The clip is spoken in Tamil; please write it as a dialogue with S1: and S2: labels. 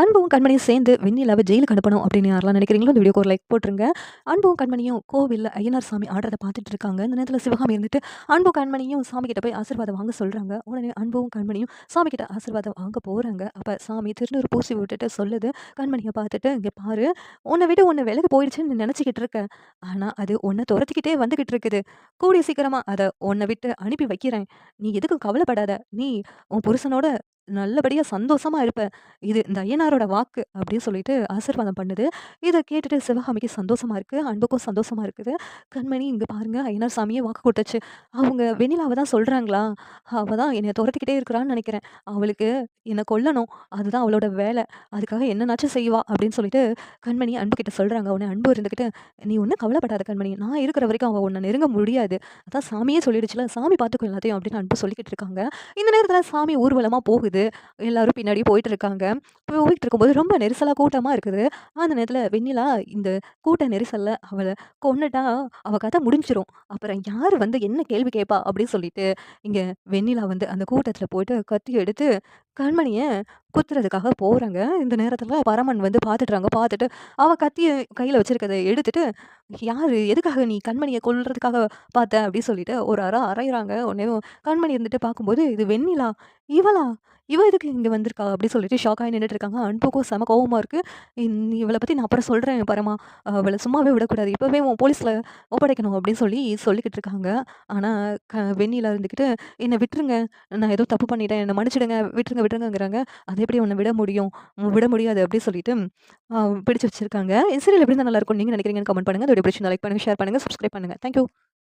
S1: அன்பும் கண்மணியும் சேர்ந்து வெண்ணிலாவை ஜெயிலுக்கு அனுப்பணும் அப்படின்னு யாரெல்லாம் நினைக்கிறீங்களோ இந்த வீடியோக்கு ஒரு லைக் போட்டுருங்க. அன்பும் கண்மணியும் கோவிலில் ஐயனார் சாமி ஆடுறதை பார்த்துட்டு இருக்காங்க. இந்த நேரத்தில் சிவகாமி இருந்துட்டு அன்பும் கண்மணியும் சாமி கிட்ட போய் ஆசீர்வாதம் வாங்க சொல்கிறாங்க உடனே அன்பும் கண்மணியும் சாமி கிட்ட ஆசீர்வாதம் வாங்க போகிறாங்க அப்போ சாமி திருநூறு பூசி விட்டுட்டு சொல்லுது கண்மணியை பார்த்துட்டு இங்கே பாரு உன்னை விட உன்னை விலகு போயிடுச்சுன்னு நினச்சிக்கிட்டு இருக்கேன் ஆனால் அது உன்னை துரத்திக்கிட்டே வந்துக்கிட்டு இருக்குது. கூடிய சீக்கிரமாக அதை உன்னை விட்டு அனுப்பி வைக்கிறேன். நீ எதுக்கும் கவலைப்படாத. நீ உன் புருஷனோட நல்லபடியாக சந்தோஷமாக இருப்பேன் இது இந்த ஐயனாரோட வாக்கு அப்படின்னு சொல்லிட்டு ஆசீர்வாதம் பண்ணுது. இதை கேட்டுட்டு சிவகாமிக்கு சந்தோஷமாக இருக்குது அன்புக்கும் சந்தோஷமா இருக்குது. கண்மணி இங்கே பாருங்கள் ஐயனார் சாமியே வாக்கு கொடுத்துச்சு அவங்க வெண்ணிலாவை தான் சொல்கிறாங்களா அவள் தான் என்னைய துரத்திக்கிட்டே இருக்கிறான்னு நினைக்கிறேன் அவளுக்கு என்னை கொல்லணும். அதுதான் அவளோட வேலை அதுக்காக என்னனாச்சும் செய்வா அப்படின்னு சொல்லிட்டு கண்மணி அன்புக்கிட்ட சொல்கிறாங்க உடனே அன்பு இருந்துக்கிட்டு "நீ ஒன்றும் கவலைப்படாத கண்மணி. நான் இருக்கிற வரைக்கும் அவள் ஒன்றை நெருங்க முடியாது. அதான் சாமியே சொல்லிடுச்சுல. சாமி பார்த்துக்கோ எல்லாத்தையும்" அப்படின்னு அன்பு சொல்லிக்கிட்டு இருக்காங்க. இந்த நேரத்தில் சாமி ஊர்வலமாக போகுது. எல்லாரும் பின்னாடி போயிட்டு இருக்காங்க. போயிட்டு இருக்கும்போது ரொம்ப நெரிசலா கூட்டமாக இருக்குது. அந்த நேரத்தில் வெண்ணிலா இந்த கூட்ட நெரிசலில் அவளை கொன்னுட்டா அவ கதை முடிஞ்சிடும் அப்புறம் யார் வந்து என்ன கேள்வி கேட்பா? அப்படின்னு சொல்லிட்டு, இங்கே வெண்ணிலா வந்து அந்த கூட்டத்தில் போயிட்டு கத்தி எடுத்து கண்மணியை குத்துறதுக்காக போகிறாங்க இந்த நேரத்தில் பரமன் வந்து பார்த்துட்றாங்க பார்த்துட்டு அவள் கத்தியை கையில் வச்சுருக்கதை எடுத்துட்டு, யார் எதுக்காக நீ கண்மணியை கொல்றதுக்காக பார்த்த?" அப்படின்னு சொல்லிட்டு ஒரு அற அரைகிறாங்க உடனே கண்மணி இருந்துட்டு பார்க்கும்போது, "இது வெண்ணிலா! இவளா? இவ எதுக்கு இங்கே வந்திருக்கா?" அப்படின்னு சொல்லிட்டு ஷாக் ஆகி நின்றுட்டு இருக்காங்க. அன்புக்கும் செம கோவமாக இருக்குது "இந் பற்றி நான் அப்புறம் சொல்கிறேன் பரமா. அவளை சும்மாவே விடக்கூடாது. இப்போவே உன் போலீஸில் ஒப்படைக்கணும்." அப்படின்னு சொல்லி சொல்லிக்கிட்டு இருக்காங்க. ஆனால் க வெண்ணிலா இருந்துக்கிட்டு என்னை விட்டுருங்க. நான் ஏதோ தப்பு பண்ணிட்டேன். என்னை மன்னிச்சிடுங்க விட்டுருங்க விட்டுருங்கிறாங்க "அது எப்படி உன்னை விட முடியும்? விட முடியாது." அப்படின்னு சொல்லிட்டு பிடிச்சி வச்சிருக்காங்க. இந்த சீரியல் எப்படி நல்லா இருக்கும் நீங்க நினைக்கிறீங்கன்னு கமெண்ட் பண்ணுங்க. அதோட பிடிச்சி லைக் பண்ணுங்க, ஷேர் பண்ணுங்க, சப்ஸ்கிரைப் பண்ணுங்க. Thank you.